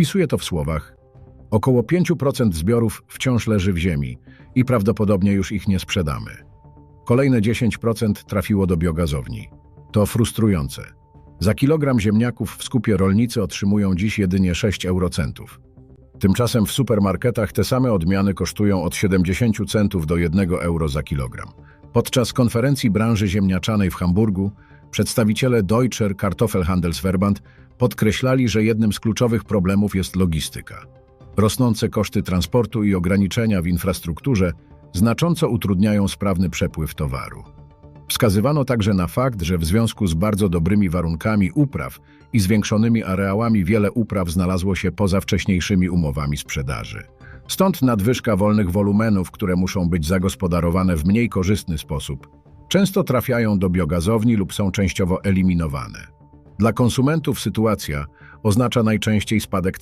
Opisuję to w słowach. Około 5% zbiorów wciąż leży w ziemi i prawdopodobnie już ich nie sprzedamy. Kolejne 10% trafiło do biogazowni. To frustrujące. Za kilogram ziemniaków w skupie rolnicy otrzymują dziś jedynie 6 eurocentów. Tymczasem w supermarketach te same odmiany kosztują od 70 centów do 1 euro za kilogram. Podczas konferencji branży ziemniaczanej w Hamburgu przedstawiciele Deutscher Kartoffelhandelsverband podkreślali, że jednym z kluczowych problemów jest logistyka. Rosnące koszty transportu i ograniczenia w infrastrukturze znacząco utrudniają sprawny przepływ towaru. Wskazywano także na fakt, że w związku z bardzo dobrymi warunkami upraw i zwiększonymi areałami wiele upraw znalazło się poza wcześniejszymi umowami sprzedaży. Stąd nadwyżka wolnych wolumenów, które muszą być zagospodarowane w mniej korzystny sposób, często trafiają do biogazowni lub są częściowo eliminowane. Dla konsumentów sytuacja oznacza najczęściej spadek.